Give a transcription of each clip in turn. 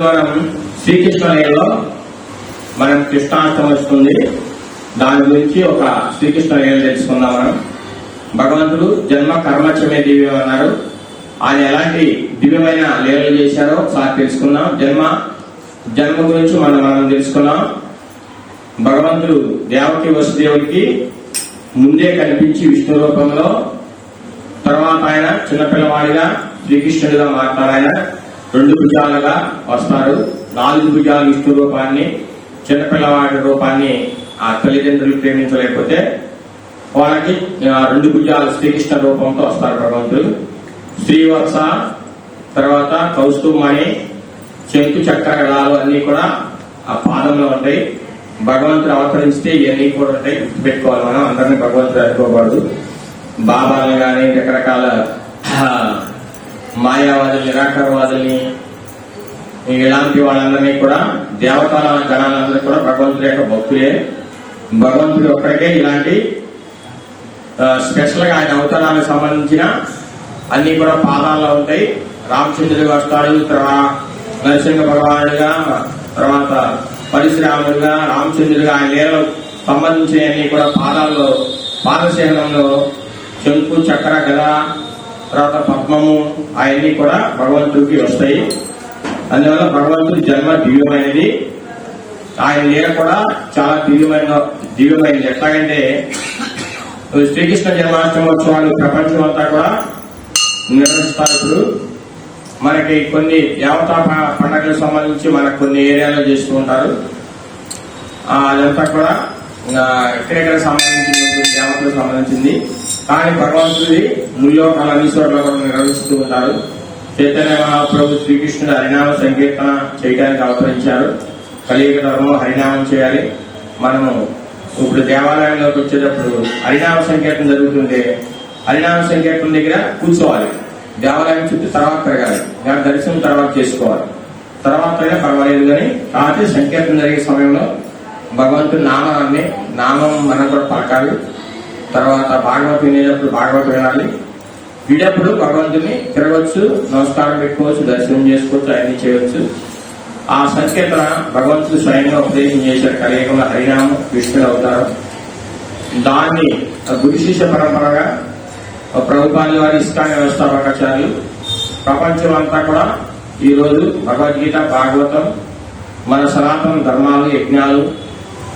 మనం శ్రీకృష్ణలో మనం కృష్ణాష్టమి వస్తుంది. దాని గురించి ఒక శ్రీకృష్ణ లీల తెలుసుకుందాం మనం? భగవంతుడు జన్మ కర్మచమే దివ్యం అన్నారు. ఆయన ఎలాంటి దివ్యమైన లీలలు చేశారో ఒకసారి తెలుసుకుందాం. జన్మ జన్మ గురించి మనం మనం తెలుసుకున్నాం భగవంతుడు దేవకి వసుదేవుడికి ముందే కనిపించి విష్ణు రూపంలో తర్వాత ఆయన చిన్నపిల్లవాడిగా శ్రీకృష్ణుడిగా మాట్లాడు రెండు భుజాలుగా వస్తారు. నాలుగు భుజాలు విష్ణు రూపాన్ని చిన్నపిల్లవాడి రూపాన్ని ఆ తల్లిదండ్రులు ప్రేమించలేకపోతే వాళ్ళకి రెండు భుజాలు శ్రీకృష్ణ రూపంతో వస్తారు భగవంతుడు. శ్రీవత్స తర్వాత కౌస్తుమణి చెంకు చక్ర అన్నీ కూడా ఆ పాదంలో ఉంటాయి. భగవంతుడు అవతరిస్తే ఇవన్నీ కూడా ఉంటాయి. పెట్టుకోవాలి మనం. అందరినీ భగవంతుడు అనుకోకూడదు. బాబాలు కానీ రకరకాల మాయావాదులు నిరాకారవాదుల్ని ఇలాంటి వాళ్ళందరినీ కూడా దేవతల గణాలందరూ కూడా భగవంతుడి యొక్క భక్తులే. భగవంతుడు ఒక్కడికే ఇలాంటి స్పెషల్గా ఆయన అవతారాలకు సంబంధించిన అన్ని కూడా పాదాల్లో ఉంటాయి. రామచంద్రుడు వస్తాడు తర్వాత నరసింహ భగవానుడిగా తర్వాత పరశురాముడిగా రామచంద్రుడిగా ఆయన లీలలో సంబంధించిన అన్ని కూడా పాదాల్లో పాదశేఖరంలో చెంపు చక్ర గద తర్వాత పద్మము అవన్నీ కూడా భగవంతుడికి వస్తాయి. అందువల్ల భగవంతుడి జన్మ దివ్యమైనది. ఆయన లీల కూడా చాలా దివ్యమైన దివ్యమైనది. ఎట్లాగంటే శ్రీకృష్ణ జన్మాష్టమోత్సవాలు ప్రపంచం అంతా కూడా నిర్వహిస్తారు ఇప్పుడు. మనకి కొన్ని దేవతా పండుగలకు సంబంధించి మనకు కొన్ని ఏరియాలో చేస్తూ ఉంటారు. అదంతా కూడా ఆ, ఎక్కడెక్కడ సంబంధించింది దేవతలకు సంబంధించింది. కానీ భగవంతుడి ముల్లోకాల అన్నీశ్వరులో కూడా నిర్వహిస్తూ ఉంటారు. చైతన్య మహాప్రభు శ్రీకృష్ణుడు హరినామ సంకీర్తన చేయడానికి అవతరించారు. కలియుగ ధర్మం హరినామం చేయాలి. మనము ఇప్పుడు దేవాలయంలోకి వచ్చేటప్పుడు హరినామ సంకీర్తన జరుగుతుంటే హరినామ సంకీర్తన దగ్గర కూర్చోవాలి. దేవాలయం చుట్టూ తర్వాత తిరగాలి. దాని దర్శనం తర్వాత చేసుకోవాలి. తర్వాత అయినా పర్వాలేదు కానీ కాకపోతే సంకీర్తన జరిగే సమయంలో భగవంతుడి నామాన్ని నామం మనం కూడా పలకాలి తర్వాత భాగవతం వినేటప్పుడు భాగవతం వినాలి. వీడప్పుడు భగవంతుని తిరగచ్చు నమస్కారం పెట్టుకోవచ్చు దర్శనం చేసుకోవచ్చు అన్ని చేయవచ్చు ఆ సంకీర్తన భగవంతుడు స్వయంగా ఉపదేశం చేశారు కలియుగంలో హరినామం విష్ణుడు అవుతారు. దాన్ని గురు శిష్య పరంపరగా ప్రభుత్వాల వారి ఇష్టాన్ని వ్యవస్థాపకాచార్యులు ప్రపంచం అంతా కూడా ఈరోజు భగవద్గీత భాగవతం మన సనాతన ధర్మాలు యజ్ఞాలు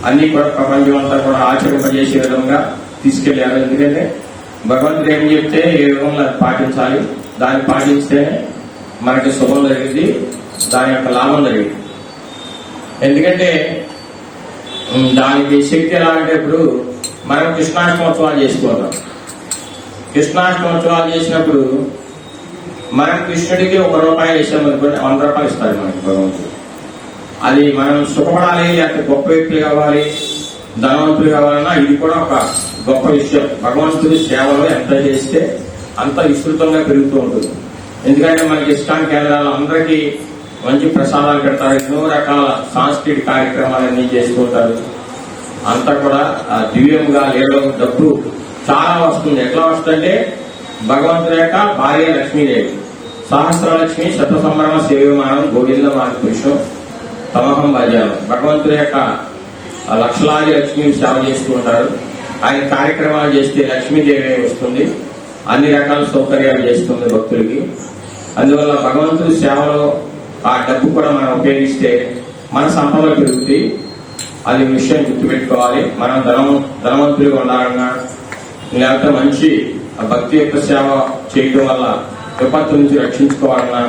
అన్ని కూడా ప్రపంచం అంతా కూడా ఆచరింపజేసే విధంగా తీసుకెళ్ళారు ఎందుకంటే భగవంతుడు ఏం చెప్తే ఏ విధంగా అది పాటించాలి? దాన్ని పాటిస్తేనే మనకి శుభం జరిగింది దాని యొక్క లాభం జరిగింది. ఎందుకంటే దానికి శక్తి ఎలా అంటే ఇప్పుడు మనం కృష్ణాష్టమోత్సవాలు చేసుకోవాలి కృష్ణాష్టమోత్సవాలు చేసినప్పుడు మనం కృష్ణుడికి ఒక రూపాయి ఇస్తాం వంద రూపాయలు ఇస్తారు మనకి భగవంతుడు. అది మనం సుఖపడాలి లేకపోతే గొప్ప వ్యక్తులు కావాలి ధనవంతులు కావాలన్నా ఇది కూడా ఒక గొప్ప విషయం. భగవంతుడి సేవలో ఎంత చేస్తే అంత విస్తృతంగా పెరుగుతూ ఉంటుంది. ఎందుకంటే మనకి ఇష్టాన్ కేంద్రాలు అందరికీ మంచి ప్రసాదాలు పెడతారు. ఎన్నో రకాల సాంస్కృతిక కార్యక్రమాలన్నీ చేసుకుంటారు. అంతా కూడా ఆ దివ్యంగా లేదో డబ్బు చాలా వస్తుంది. ఎట్లా వస్తుందంటే భగవంతుని యొక్క భార్య లక్ష్మీదేవి. సహస్రలక్ష్మి శత సంభ్రమ సేవ్యమానం గోవింద పురుషం తమహం భజాను భగవంతుని యొక్క లక్షలాది లక్ష్మిని సేవ చేస్తూ ఉంటారు. ఆయన కార్యక్రమాలు చేస్తే లక్ష్మీదేవి వస్తుంది. అన్ని రకాల సౌకర్యాలు చేస్తుంది భక్తులకి. అందువల్ల భగవంతుడి సేవలో ఆ డబ్బు కూడా మనం ఉపయోగిస్తే మన సంపద పెరుగుతుంది అది విషయం గుర్తుపెట్టుకోవాలి. మనం ధనం ధనవంతులుగా ఉండాలన్నా లేకపోతే మంచి భక్తి యొక్క సేవ చేయడం వల్ల విపత్తు నుంచి రక్షించుకోవాలన్నా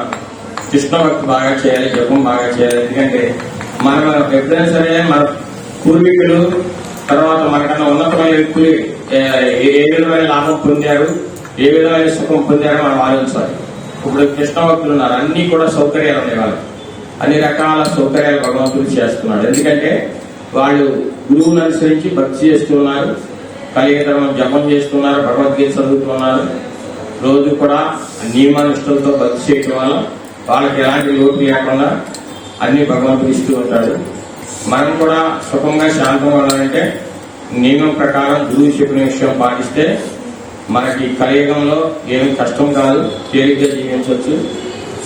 కృష్ణ భక్తి బాగా చేయాలి జపం బాగా చేయాలి. ఎందుకంటే మనం ఎప్పుడైనా సరే మన పూర్వీకులు తర్వాత మనకన్నా ఉన్నతమైన వ్యక్తులు ఏ ఏ విధమైన లాభం పొందారు ఏ విధమైన సుఖం పొందారో మనం ఆలోచించాలి. ఇప్పుడు కృష్ణ భక్తులు ఉన్నారు అన్ని కూడా సౌకర్యాలు ఉన్నాయి వాళ్ళకి. అన్ని రకాల సౌకర్యాలు భగవంతుడు చేస్తున్నాడు. ఎందుకంటే వాళ్ళు గురువును అనుసరించి భక్తి చేస్తున్నారు కలిగతరం జపం చేస్తున్నారు భగవద్గీత చదువుతున్నారు. రోజు కూడా నియమానుష్ఠులతో భక్తి చేయడం వల్ల వాళ్ళకి ఎలాంటి లోటు లేకుండా అన్ని భగవంతుడు ఇస్తూ ఉంటాడు. మనం కూడా సుఖంగా శాంతంగా ఉండాలంటే నియమం ప్రకారం గురువు చెప్పిన విషయం పాటిస్తే మనకి కలియుగంలో ఏమి కష్టం కాదు తేలిగ్గా జీవించవచ్చు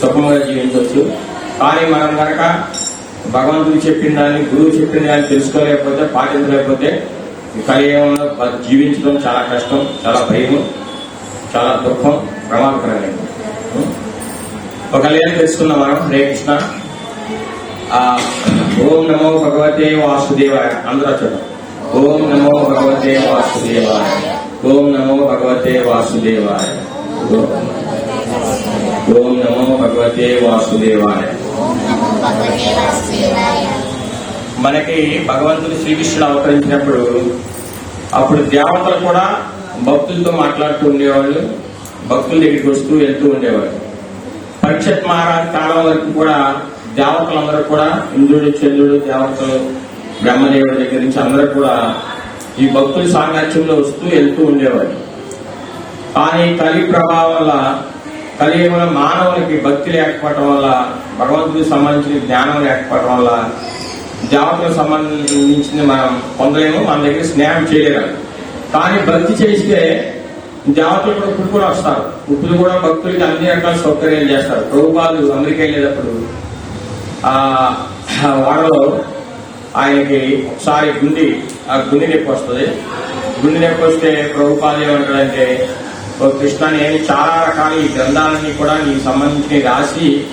సుఖంగా జీవించవచ్చు. కానీ మనం కనుక భగవంతుడు చెప్పిన దాన్ని గురువు చెప్పిన దాన్ని తెలుసుకోలేకపోతే పాటించలేకపోతే కలియుగంలో జీవించడం చాలా కష్టం చాలా భయం చాలా దుఃఖం ప్రమాదకరమైనది. ఒక లేని తెలుసుకున్నాం మనం. హరే కృష్ణ. ఓం నమో భగవతే వాసుదేవాయ. అందరూ చూడండి ఓం నమో భగవతే వాసుదేవాయ. ఓం నమో భగవతే వాసుదేవాయ. ఓం- నమో భగవతే వాసుదేవాయ. మనకి భగవంతుడు శ్రీకృష్ణుడు అవతరించినప్పుడు అప్పుడు దేవతలు కూడా భక్తులతో మాట్లాడుతూ ఉండేవాళ్ళు భక్తుల దగ్గరికి వస్తూ వెళ్తూ ఉండేవాళ్ళు. పరీక్షత్ మహారాజ్ కాలం వరకు కూడా దేవతలందరూ కూడా ఇంద్రుడు చంద్రుడు దేవతలు బ్రహ్మదేవుడి దగ్గర నుంచి అందరూ కూడా ఈ భక్తుల సాంగత్యంలో వస్తూ వెళ్తూ ఉండేవారు. కానీ కలి ప్రభావం వల్ల కలియుగంలో మానవులకి భక్తి లేకపోవటం వల్ల భగవంతుడికి సంబంధించిన జ్ఞానం లేకపోవటం వల్ల దేవతలకు సంబంధించింది మనం పొందలేము మన దగ్గర స్నేహం చేయలేము. కానీ భక్తి చేస్తే దేవతలు కూడా ఇప్పుడు కూడా వస్తారు. ఇప్పుడు కూడా భక్తులకి అన్ని రకాల సౌకర్యాలు చేస్తారు. ప్రభుపాలు అమెరికా వెళ్ళేటప్పుడు వాడలో ఆయనకి ఒకసారి గుండి ఆ గుండె నొప్పి వస్తుంది. గుండె నొప్పి వస్తే ప్రభుపాలు ఏమంటాడంటే ఓ కృష్ణ నేను చాలా రకాల ఈ గ్రంథాలన్నీ కూడా నీకు సంబంధించి రాసి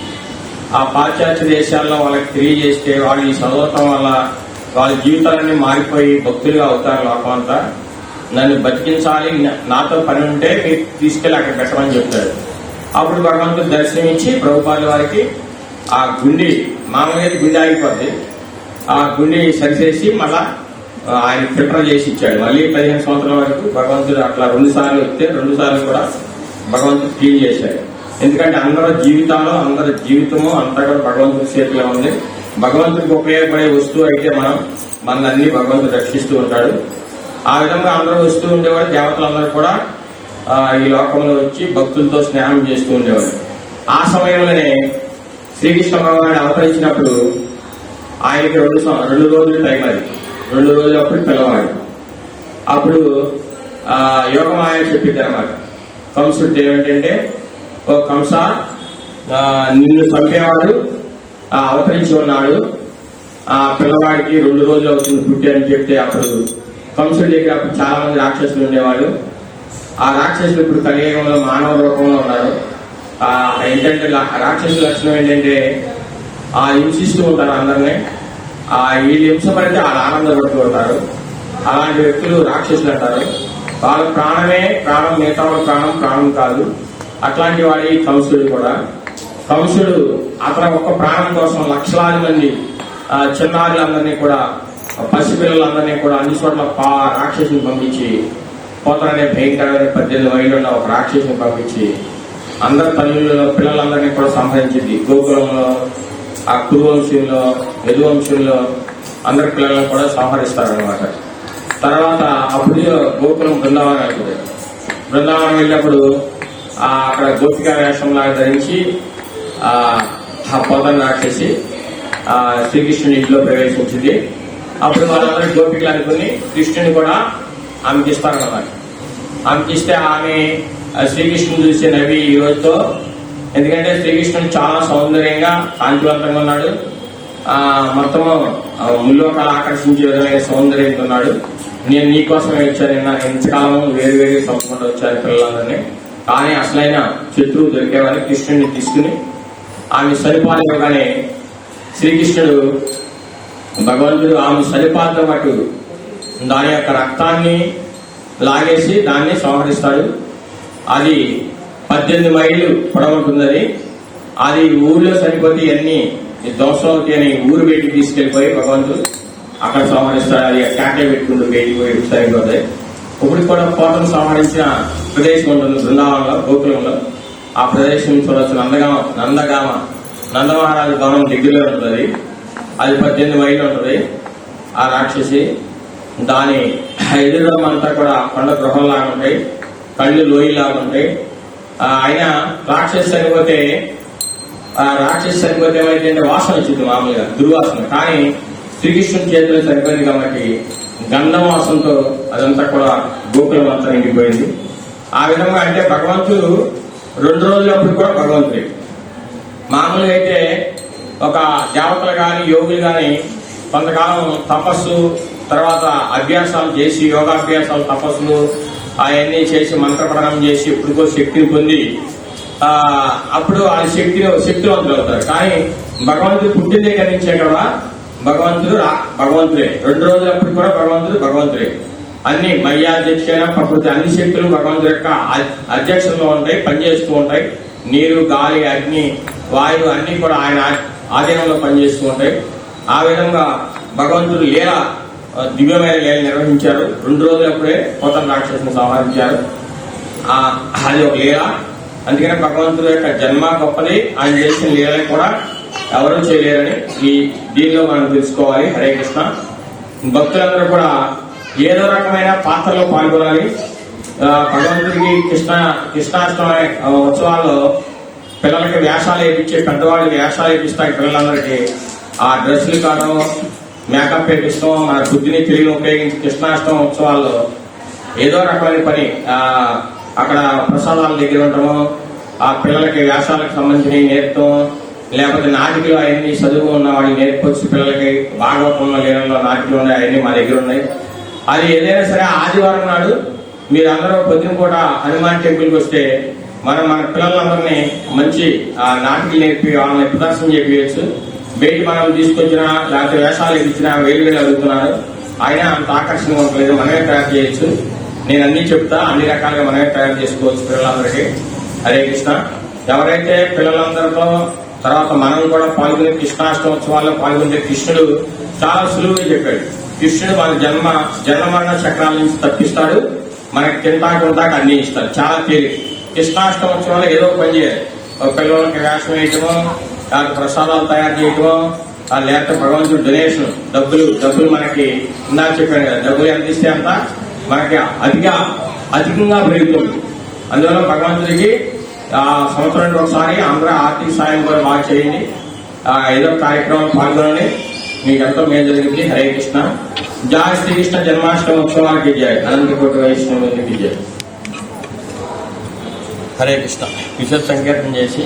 ఆ పాశ్చాత్య దేశాల్లో వాళ్ళకి తెలియజేస్తే వాళ్ళు ఈ చదవటం వల్ల వాళ్ళ జీవితాలన్నీ మారిపోయి భక్తులుగా అవుతారు లోకం నన్ను బతికించాలి నా- నాతో పని ఉంటే మీరు తీసుకెళ్ళి అక్కడ పెట్టమని చెప్తాడు. అప్పుడు భగవంతుడు దర్శనమిచ్చి ప్రభుపాద వారికి ఆ గుండి మామూలుగా గుండె ఆగిపోద్ది. ఆ గుండె సరిచేసి మళ్ళా ఆయన ఫిల్టర్ చేసి ఇచ్చాడు. మళ్ళీ పదిహేను సంవత్సరాల వరకు భగవంతుడు అట్లా రెండు సార్లు వస్తే రెండు సార్లు కూడా భగవంతుడు క్లీన్ చేశాడు. ఎందుకంటే అందరి జీవితాలు అందరి జీవితము అంతా కూడా భగవంతుడి చేతిలో ఉంది. భగవంతుడికి ఉపయోగపడే వస్తువు అయితే మనం మనల్ని భగవంతుడు రక్షిస్తూ ఉంటాడు. ఆ విధంగా అందరూ వస్తూ ఉండేవాడు దేవతలందరూ కూడా ఈ లోకంలో వచ్చి భక్తులతో స్నేహం చేస్తూ ఉండేవాడు ఆ సమయంలోనే శ్రీకృష్ణ భగవాన్ అవతరించినప్పుడు ఆయనకి రెండు సం- రెండు రోజులు టైం అది. రెండు రోజులు అప్పుడు పిల్లవాడు. అప్పుడు ఆ యోగమాయ చెప్పింది అనమాట కంసుడు ఏమిటంటే ఓ కంస నిన్ను చంపేవాడు అవతరించి ఉన్నాడు. ఆ పిల్లవాడికి రెండు రోజులు అవుతుంది పుట్టి అని చెప్తే అప్పుడు కంసుడి దగ్గర అప్పుడు చాలా మంది రాక్షసులు ఉండేవాళ్ళు. ఆ రాక్షసులు ఇప్పుడు కలియుగంలో మానవ రూపంలో ఉన్నారు. ఏంటంటే రాక్షసు లక్షణం ఏంటంటే ఆ హింసిస్తూ ఉంటారు అందరినీ. ఆ వీళ్ళు హింసపడితే వాళ్ళు ఆనందపడుతూ ఉంటారు. అలాంటి వ్యక్తులు రాక్షసులు అంటారు. వాళ్ళ ప్రాణమే ప్రాణం మిగతా ప్రాణం ప్రాణం కాదు. అట్లాంటి వాడి కంసుడు కూడా. కంసుడు అతని ఒక్క ప్రాణం కోసం లక్షలాది మంది చిన్నారులందరినీ కూడా పసిపిల్లలందరినీ కూడా అన్ని చోట్ల పా రాక్షసుని పంపించి పోతారనే భయంకరమైన పద్దెనిమిది మైళ్ళు ఒక రాక్షసుని పంపించి అందరి తల్లుల్లో పిల్లలందరినీ కూడా సంహరించింది. గోకులంలో ఆ కురువంశంలో యదువంశంలో అందరి పిల్లలను కూడా సంహరిస్తారనమాట తర్వాత అప్పుడు గోకులం బృందావనం అవుతుంది బృందావనం వెళ్ళినప్పుడు అక్కడ గోపిక వేషంలాగా ధరించి ఆ ఆ పొదను నాటేసి ఆ శ్రీకృష్ణుని ఇంట్లో ప్రవేశించింది. అప్పుడు వాళ్ళందరూ గోపికలు అనుకుని కృష్ణుని కూడా ఆమెకి ఇస్తారన్నమాట ఆమెకి ఇస్తే ఆమె శ్రీకృష్ణుని చూసే నవి ఈ రోజుతో. ఎందుకంటే శ్రీకృష్ణుడు చాలా సౌందర్యంగా కాంతివంతంగా ఉన్నాడు. మొత్తము మొత్తం ముల్లోకాలు ఆకర్షించే విధమైన సౌందర్యంగా ఉన్నాడు. నేను నీకోసమే వచ్చాను నా ఎంతకాలం వేరు వేరు సంపకుండా వచ్చారు పిల్లలందరినీ. కానీ అసలైన శత్రువు దొరికేవారు కృష్ణుడిని తీసుకుని. ఆమె సరిపాలనగానే శ్రీకృష్ణుడు భగవంతుడు ఆమె సరిపాలతో పాటు దాని యొక్క రక్తాన్ని లాగేసి దాన్ని సంహరిస్తాడు. అది పద్దెనిమిది మైళ్ళు పొడవుంటుంది అది అది ఊర్లో సరిపోతే అన్ని దోషం అవుతాయి అని ఊరు బయటికి తీసుకెళ్ళిపోయి భగవంతుడు అక్కడ సంహరిస్తాడు. అది కాటే పెట్టుకుంటూ బయటికి పోయి సరిపోతాయి. ఇప్పుడు కూడా కోటను సంహరించిన ప్రదేశం ఉంటుంది బృందావనంలో గోకులంలో. ఆ ప్రదేశం నుంచి చూడవచ్చు నందగామ నందగామ నందమహారాజు భవనం దగ్గరలో ఉంటుంది. అది పద్దెనిమిది మైళ్ళు ఉంటుంది. ఆ రాక్షసి దాని ఎదురుమంతా కూడా కొండ గృహంలాగా ఉంటాయి. కళ్ళు లోయలాగా ఉంటాయి. ఆయన అయినా రాక్షసి సరిపోతే ఆ రాక్షసి సరిపోతే ఏమైతే వాసన వచ్చింది మామూలుగా దుర్వాసన. కానీ శ్రీకృష్ణుని చేతిలో సరిపోయింది కాబట్టి గంధం వాసనతో అదంతా కూడా గోకులం అంతా నిండిపోయింది. ఆ విధంగా అంటే భగవంతుడు రెండు రోజులప్పుడు కూడా భగవంతుడే. మామూలుగా అయితే ఒక దేవతలు కానీ యోగులు కానీ కొంతకాలం తపస్సు తర్వాత అభ్యాసాలు చేసి యోగాభ్యాసాలు తపస్సులు అవన్నీ చేసి మంత్రపఠనం చేసి ఎప్పుడుకో శక్తిని పొంది అప్పుడు ఆ శక్తిని శక్తివంతులు అవుతారు. కానీ భగవంతుడు పుట్టిన దగ్గర నుంచే భగవంతుడు భగవంతుడే. రెండు రోజులప్పుడు కూడా భగవంతుడు భగవంతుడే. అన్ని మయ్యాధ్యక్షైన ప్రకృతి అన్ని శక్తులు భగవంతుడి యొక్క అధ్యక్షంలో ఉంటాయి పనిచేస్తూ ఉంటాయి. నీరు గాలి అగ్ని వాయువు అన్ని కూడా ఆయన ఆధీనంలో పనిచేస్తూ ఉంటాయి. ఆ విధంగా భగవంతుడు లీల దివ్యమైన లీల నిర్వహించారు. రెండు రోజులప్పుడే కొత్త రాక్షసుని సంహరించారు. ఆ, అది ఒక లీల. అందుకనే భగవంతుడి యొక్క జన్మ గొప్పది. ఆయన చేసిన లీలని కూడా ఎవరూ చేయలేరని ఈ దీనిలో మనం తెలుసుకోవాలి. హరే కృష్ణ. భక్తులందరూ కూడా ఏదో రకమైన పాత్రలో పాల్గొనాలి. భగవంతుడికి కృష్ణ కృష్ణాష్టమి ఉత్సవాల్లో పిల్లలకి వేషాలు వేయించే పెద్దవాళ్ళకి వేషాలు వేపిస్తాయి పిల్లలందరికీ. ఆ డ్రెస్సులు కావడం మేకప్ పెట్టించడం మన బుద్ధిని తెలివిని ఉపయోగించి కృష్ణాష్టమి ఉత్సవాల్లో ఏదో రకమైన పని అక్కడ ప్రసాదాల దగ్గర ఉండటము ఆ పిల్లలకి వ్యాసాలకు సంబంధించినవి నేర్పడం లేకపోతే నాటికలు అవన్నీ చదువు ఉన్న వాళ్ళకి నేర్పొచ్చు పిల్లలకి భాగవతంలో లేనంలో నాటికలు ఉన్నాయి అవన్నీ మా దగ్గర ఉన్నాయి. అది ఏదైనా సరే ఆదివారం నాడు మీరందరూ పొద్దున కూడా హనుమాన్ టెంపుల్కి వస్తే మనం మన పిల్లలందరినీ మంచి నాటికలు నేర్పి వాళ్ళని ప్రదర్శన చేపించచ్చు బయట మనం తీసుకొచ్చిన లేకపోతే వేషాలు ఇచ్చిన వేలు వేలు అడుగుతున్నారు. అయినా అంత ఆకర్షణ ఉండలేదు మనమే తయారు చేయొచ్చు. నేను అన్ని చెప్తా. అన్ని రకాలుగా మనమే తయారు చేసుకోవచ్చు పిల్లలందరికీ. హరే కృష్ణ. ఎవరైతే పిల్లలందరితో తర్వాత మనం కూడా పాల్గొనే కృష్ణాష్టమోత్సవాల్లో పాల్గొనే కృష్ణుడు చాలా సులువుగా చెప్పాడు. కృష్ణుడు మన జన్మ జన్మరణ చక్రాల నుంచి తప్పిస్తాడు. మనకి తింటాకుంటాక అన్ని ఇస్తాడు. చాలా తేలిక. కృష్ణాష్టమోత్సవాలు ఏదో పని చేయాలి. పిల్లలకి వేషం వేయటము లేకపోతే ప్రసాదాలు తయారు చేయటం ఆ లేకపోతే భగవంతుడు డొనేషన్ డబ్బులు డబ్బులు మనకి ఇందాక చెప్పాను కదా డబ్బులు ఎంత ఇస్తే అంత మనకి అధిక అధికంగా పెరుగుతుంది. అందువల్ల భగవంతుడికి ఆ సంవత్సరానికి ఒకసారి అందరూ ఆర్థిక సాయం కూడా బాగా చేయండి. ఆ ఏదో కార్యక్రమం పాల్గొనండి. మీకు ఎంతో మేలు జరిగింది. హరే కృష్ణ. జయ శ్రీకృష్ణ జన్మాష్టమి ఉత్సవానికి జయ అనంతకోటి వైష్ణవునికి జయ హరే కృష్ణ. విశ్వ సంకీర్తన చేసి